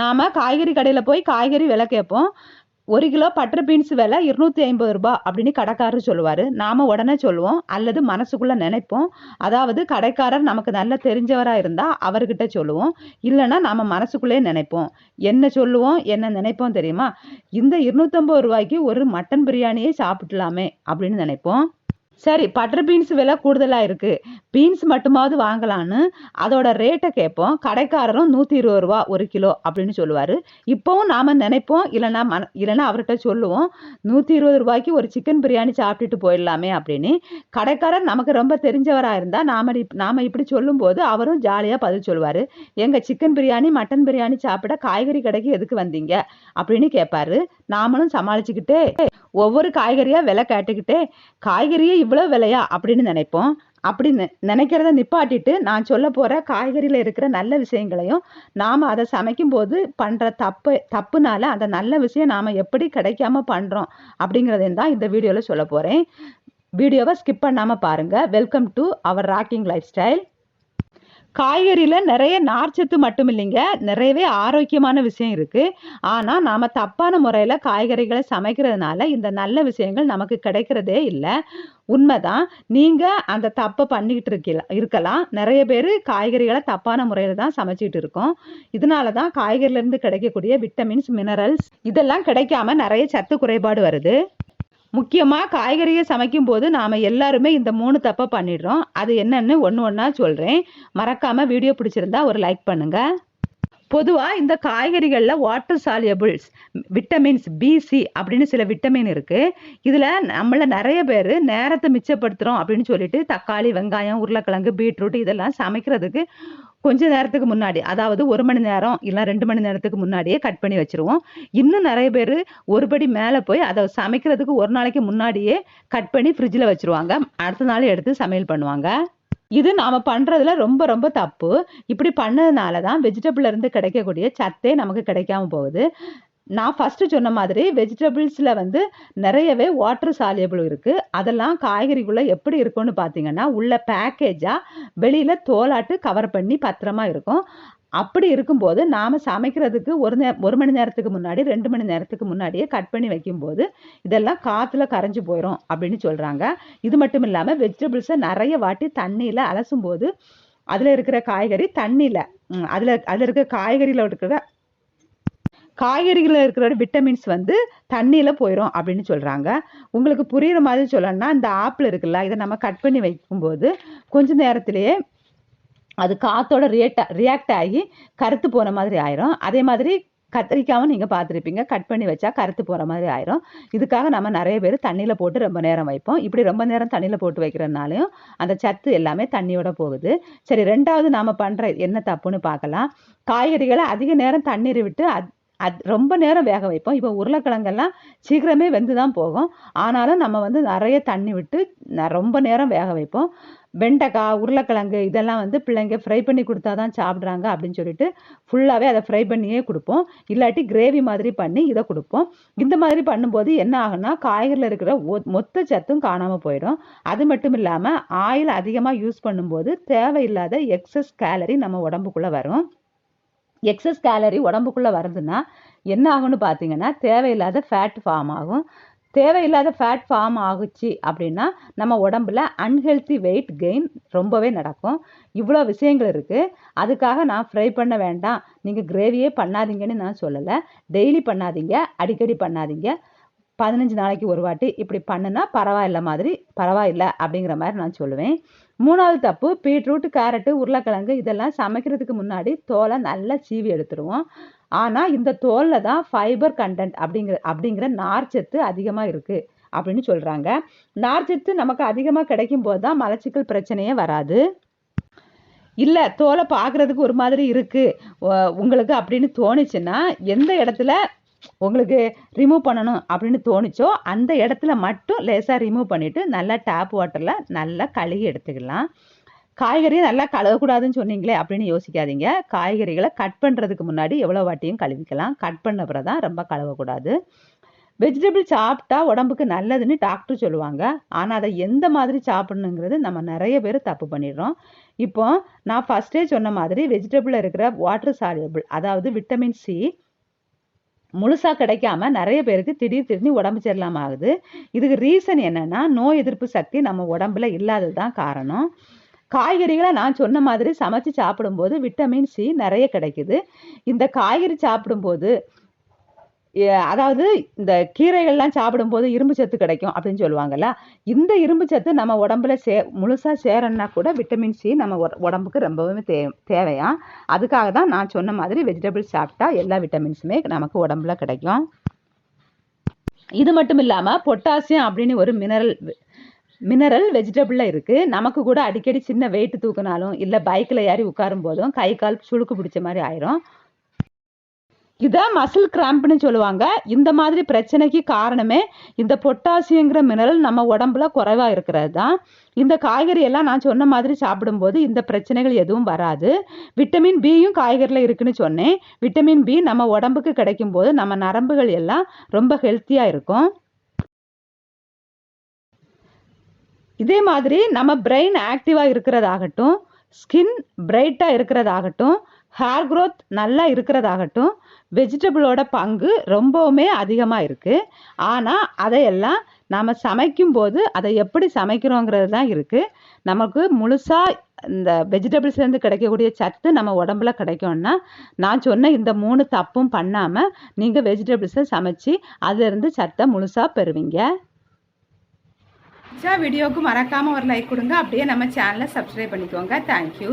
நாம் காய்கறி கடையில் போய் காய்கறி விலை கேட்போம். ஒரு கிலோ பட்டர் பீன்ஸ் விலை இருநூத்தி ஐம்பது ரூபா அப்படின்னு கடைக்காரர் சொல்லுவார். நாம் உடனே சொல்லுவோம். அல்லது மனசுக்குள்ளே நினைப்போம். அதாவது கடைக்காரர் நமக்கு நல்லா தெரிஞ்சவராக இருந்தால் அவர்கிட்ட சொல்லுவோம். இல்லைன்னா நாம் மனசுக்குள்ளே நினைப்போம். என்ன சொல்லுவோம்? என்ன நினைப்போம் தெரியுமா? இந்த இருநூத்தம்பது ரூபாய்க்கு ஒரு மட்டன் பிரியாணியே சாப்பிட்லாமே அப்படின்னு நினைப்போம். சரி பட்டர் பீன்ஸ் விலை கூடுதலாக இருக்குது பீன்ஸ் மட்டுமாவது வாங்கலான்னு அதோட ரேட்டை கேட்போம். கடைக்காரரும் நூற்றி இருபது ரூபா ஒரு கிலோ அப்படின்னு சொல்லுவார். இப்போவும் நாம் நினைப்போம். இல்லைன்னா மன இல்லைன்னா அவர்கிட்ட சொல்லுவோம். நூற்றி இருபது ரூபாய்க்கு ஒரு சிக்கன் பிரியாணி சாப்பிட்டுட்டு போயிடலாமே அப்படின்னு. கடைக்காரர் நமக்கு ரொம்ப தெரிஞ்சவராக இருந்தால் நாம் நாம் இப்படி சொல்லும்போது அவரும் ஜாலியாக பதில் சொல்லுவார். எங்கள் சிக்கன் பிரியாணி மட்டன் பிரியாணி சாப்பிட காய்கறி கடைக்கு எதுக்கு வந்தீங்க? அப்படின்னு கேட்பாரு. நாமளும் சமாளிச்சுக்கிட்டே ஒவ்வொரு காய்கறியாக விலை கேட்டுக்கிட்டே காய்கறியே இவ்வளோ விலையா? அப்படின்னு நினைப்போம். அப்படி நினைக்கிறத நிப்பாட்டிட்டு நான் சொல்ல போகிற காய்கறியில் இருக்கிற நல்ல விஷயங்களையும் நாம் அதை சமைக்கும்போது பண்ணுற தப்பு தப்புனால அந்த நல்ல விஷயம் நாம் எப்படி கிடைக்காம பண்ணுறோம் அப்படிங்கிறதையும் தான் இந்த வீடியோவில் சொல்ல போகிறேன் வீடியோவை ஸ்கிப் பண்ணாமல் பாருங்கள் welcome to our rocking lifestyle. காய்கறியில் நிறைய நார்ச்சத்து மட்டும் இல்லைங்க நிறையவே ஆரோக்கியமான விஷயம் இருக்குது ஆனால் நாம் தப்பான முறையில் காய்கறிகளை சமைக்கிறதுனால இந்த நல்ல விஷயங்கள் நமக்கு கிடைக்கிறதே இல்லை. உண்மைதான். நீங்கள் அந்த தப்பை பண்ணிக்கிட்டு இருக்கல இருக்கலாம். நிறைய பேர் காய்கறிகளை தப்பான முறையில் தான் சமைச்சிட்டு இருக்கோம். இதனால தான் காய்கறிலேருந்து கிடைக்கக்கூடிய விட்டமின்ஸ் மினரல்ஸ் இதெல்லாம் கிடைக்காம நிறைய சத்து குறைபாடு வருது. முக்கியமாக காய்கறியை சமைக்கும்போது நாம் எல்லாருமே இந்த மூணு தப்பை பண்ணிடுறோம். அது என்னன்னு ஒன்று ஒன்றா சொல்கிறேன் மறக்காமல் வீடியோ பிடிச்சிருந்தா ஒரு லைக் பண்ணுங்கள் பொதுவாக இந்த காய்கறிகளில் வாட்டர் சாலியபிள்ஸ் விட்டமின்ஸ் பிசி அப்படின்னு சில விட்டமின் இருக்குது இதில் நம்மள நிறைய பேர் நேரத்தை மிச்சப்படுத்துகிறோம் அப்படின்னு சொல்லிட்டு தக்காளி வெங்காயம் உருளைக்கிழங்கு பீட்ரூட் இதெல்லாம் சமைக்கிறதுக்கு கொஞ்ச நேரத்துக்கு முன்னாடி அதாவது ஒரு மணி நேரம் இல்லை ரெண்டு மணி நேரத்துக்கு முன்னாடியே கட் பண்ணி வச்சுருவோம். இன்னும் நிறைய பேர் ஒரு படி மேலே போய் அதை சமைக்கிறதுக்கு ஒரு நாளைக்கு முன்னாடியே கட் பண்ணி ஃப்ரிட்ஜில் வச்சுருவாங்க. அடுத்த நாள் எடுத்து சமையல் பண்ணுவாங்க. இது நாம் பண்ணுறதுல ரொம்ப ரொம்ப தப்பு. இப்படி பண்ணதுனால தான் வெஜிடபிள்ல இருந்து கிடைக்கக்கூடிய சத்தே நமக்கு கிடைக்காம போகுது. நான் ஃபஸ்ட்டு சொன்ன மாதிரி வெஜிடபிள்ஸில் வந்து நிறையவே வாட்டர் சாலியபிள் இருக்குது அதெல்லாம் காய்கறிக்குள்ளே எப்படி இருக்கும்னு பார்த்தீங்கன்னா உள்ள பேக்கேஜாக வெளியில் தோலாட்டு கவர் பண்ணி பத்திரமா இருக்கும். அப்படி இருக்கும்போது நாம் சமைக்கிறதுக்கு ஒரு நே ஒரு மணி நேரத்துக்கு முன்னாடி ரெண்டு மணி நேரத்துக்கு முன்னாடியே கட் பண்ணி வைக்கும்போது இதெல்லாம் காற்றுல கரைஞ்சி போயிடும் அப்படின்னு சொல்கிறாங்க இது மட்டும் இல்லாமல் வெஜிடபிள்ஸை நிறைய வாட்டி தண்ணியில் அலசும் போது அதில் இருக்கிற காய்கறி தண்ணியில் அதில் அதில் இருக்கிற காய்கறியில் இருக்கிற காய்கறிகளில் இருக்கிற விட்டமின்ஸ் வந்து தண்ணியில் போயிடும் அப்படின்னு சொல்கிறாங்க உங்களுக்கு புரிகிற மாதிரி சொல்லணும்னா இந்த ஆப்பிள் இருக்குல்ல இதை நம்ம கட் பண்ணி வைக்கும்போது கொஞ்ச நேரத்திலேயே அது காற்றோட ரியாக்ட் ரியாக்ட் ஆகி கருத்து போன மாதிரி ஆயிரும். அதே மாதிரி கத்திரிக்காவும் நீங்கள் பார்த்துருப்பீங்க. கட் பண்ணி வச்சா கருத்து போகிற மாதிரி ஆயிரும். இதுக்காக நம்ம நிறைய பேர் தண்ணியில் போட்டு ரொம்ப நேரம் வைப்போம். இப்படி ரொம்ப நேரம் தண்ணியில் போட்டு வைக்கிறதுனாலையும் அந்த சத்து எல்லாமே தண்ணியோட போகுது. சரி ரெண்டாவது நாம் பண்ணுற என்ன தப்புன்னு பார்க்கலாம். காய்கறிகளை அதிக நேரம் தண்ணீர் விட்டு அது ரொம்ப நேரம் வேக வைப்போம். இப்போ உருளைக்கிழங்கெல்லாம் சீக்கிரமே வெந்து தான் போகும். ஆனாலும் நம்ம வந்து நிறைய தண்ணி விட்டு ரொம்ப நேரம் வேக வைப்போம். வெண்டைக்காய் உருளைக்கிழங்கு இதெல்லாம் வந்து பிள்ளைங்க ஃப்ரை பண்ணி கொடுத்தா தான் சாப்பிட்றாங்க அப்படின்னு சொல்லிட்டு ஃபுல்லாகவே அதை ஃப்ரை பண்ணியே கொடுப்போம். இல்லாட்டி கிரேவி மாதிரி பண்ணி இதை கொடுப்போம். இந்த மாதிரி பண்ணும்போது என்ன ஆகும்னா காய்கறியில் இருக்கிற மொத்த சத்தும் காணாமல் போயிடும். அது மட்டும் இல்லாமல் ஆயில் அதிகமாக யூஸ் பண்ணும்போது தேவையில்லாத எக்ஸஸ் கேலரி நம்ம உடம்புக்குள்ளே வரும். எக்ஸஸ் கேலரி உடம்புக்குள்ளே வருதுன்னா என்ன ஆகும்னு பார்த்தீங்கன்னா தேவையில்லாத ஃபேட் ஃபார்ம் ஆகும். தேவையில்லாத ஃபேட் ஃபார்ம் ஆகுச்சு அப்படின்னா நம்ம உடம்புல அன்ஹெல்த்தி வெயிட் கெயின் ரொம்பவே நடக்கும். இவ்வளோ விஷயங்கள் இருக்குது அதுக்காக நான் ஃப்ரை பண்ண வேண்டாம். நீங்கள் கிரேவியே பண்ணாதீங்கன்னு நான் சொல்லலை. டெய்லி பண்ணாதீங்க. அடிக்கடி பண்ணாதீங்க. பதினஞ்சு நாளைக்கு ஒரு வாட்டி இப்படி பண்ணுனா பரவாயில்ல மாதிரி பரவாயில்ல அப்படிங்கிற மாதிரி நான் சொல்லுவேன். மூணாவது தப்பு பீட்ரூட் கேரட்டு உருளைக்கிழங்கு இதெல்லாம் சமைக்கிறதுக்கு முன்னாடி தோலை நல்லா சீவி எடுத்துருவோம். ஆனால் இந்த தோலில் தான் ஃபைபர் கண்டென்ட் அப்படிங்கிற அப்படிங்கிற நார்ச்சத்து அதிகமாக இருக்குது அப்படின்னு சொல்கிறாங்க நார்ச்சத்து நமக்கு அதிகமாக கிடைக்கும் போது தான் மலச்சிக்கல் பிரச்சனையே வராது. இல்லை தோலை பார்க்குறதுக்கு ஒரு மாதிரி இருக்குது உங்களுக்கு அப்படின்னு தோணுச்சுன்னா எந்த இடத்துல உங்களுக்கு ரிமூவ் பண்ணணும் அப்படின்னு தோணுச்சோ அந்த இடத்துல மட்டும் லேசாக ரிமூவ் பண்ணிவிட்டு நல்லா டேப் வாட்டரில் நல்லா கழுகி எடுத்துக்கலாம். காய்கறியை நல்லா கழுவக்கூடாதுன்னு சொன்னீங்களே அப்படின்னு யோசிக்காதீங்க. காய்கறிகளை கட் பண்ணுறதுக்கு முன்னாடி எவ்வளோ வாட்டியும் கழுவிக்கலாம். கட் பண்ண பிறகு தான் ரொம்ப கழுவக்கூடாது. வெஜிடபிள் சாப்பிட்டா உடம்புக்கு நல்லதுன்னு டாக்டர் சொல்லுவாங்க. ஆனால் அதை எந்த மாதிரி சாப்பிடணுங்கிறது நம்ம நிறைய பேர் தப்பு பண்ணிடுறோம். இப்போ நான் ஃபஸ்ட்டே சொன்ன மாதிரி வெஜிடபிளில் இருக்கிற வாட்டர் சாலியபிள் அதாவது விட்டமின் சி முழுசாக கிடைக்காம நிறைய பேருக்கு திடீர் திடீர்னு உடம்பு சரியில்லாம ஆகுது. இதுக்கு ரீசன் என்னன்னா நோய் எதிர்ப்பு சக்தி நம்ம உடம்புல இல்லாதது தான் காரணம். காய்கறிகளை நான் சொன்ன மாதிரி சமைச்சு சாப்பிடும்போது விட்டமின் சி நிறைய கிடைக்குது. இந்த காய்கறி சாப்பிடும்போது அதாவது இந்த கீரைகள்லாம் சாப்பிடும்போது இரும்பு சத்து கிடைக்கும் அப்படின்னு சொல்லுவாங்கல்ல. இந்த இரும்பு சத்து நம்ம உடம்புல சே முழுசாக சேரணும்னா கூட விட்டமின் சி நம்ம உடம்புக்கு ரொம்பவுமே தே தேவையா? அதுக்காக தான் நான் சொன்ன மாதிரி வெஜிடபிள்ஸ் சாப்பிட்டா எல்லா விட்டமின்ஸுமே நமக்கு உடம்புல கிடைக்கும். இது மட்டும் இல்லாமல் பொட்டாசியம் அப்படின்னு ஒரு மினரல் மினரல் வெஜிடபிளில் இருக்குது நமக்கு கூட அடிக்கடி சின்ன வெயிட் தூக்கினாலும் இல்லை பைக்கில் ஏறி உட்காரும் போதும் கை கால் சுழுக்கு பிடிச்ச மாதிரி ஆயிரும். இதை மசில் கிராம்ப்னு சொல்லுவாங்க. இந்த மாதிரி பிரச்சனைக்கு காரணமே இந்த பொட்டாசியங்கிற மினரல் நம்ம உடம்புல குறைவாக இருக்கிறது தான் இந்த காய்கறி எல்லாம் நான் சொன்ன மாதிரி சாப்பிடும்போது இந்த பிரச்சனைகள் எதுவும் வராது. விட்டமின் பியும் காய்கறியில் இருக்குன்னு சொன்னேன். விட்டமின் பி நம்ம உடம்புக்கு கிடைக்கும் போது நம்ம நரம்புகள் எல்லாம் ரொம்ப ஹெல்த்தியாக இருக்கும். இதே மாதிரி நம்ம பிரெயின் ஆக்டிவாக இருக்கிறதாகட்டும் ஸ்கின் பிரைட்டாக இருக்கிறதாகட்டும் ஹேர் க்ரோத் நல்லா இருக்கிறதாகட்டும் வெஜிடபிளோட பங்கு ரொம்பவுமே அதிகமாக இருக்குது ஆனால் அதையெல்லாம் நாம் சமைக்கும்போது அதை எப்படி சமைக்கிறோங்கிறது தான் இருக்குது நமக்கு முழுசாக இந்த வெஜிடபிள்ஸ்லேருந்து கிடைக்கக்கூடிய சத்து நம்ம உடம்புல கிடைக்கும்னா நான் சொன்ன இந்த மூணு தப்பும் பண்ணாமல் நீங்கள் வெஜிடபிள்ஸை சமைச்சு அதிலிருந்து சத்தை முழுசாக பெறுவீங்க. வீடியோவுக்கு மறக்காமல் ஒரு லைக் கொடுங்க. அப்படியே நம்ம சேனலை சப்ஸ்கிரைப் பண்ணிக்கோங்க. தேங்க்யூ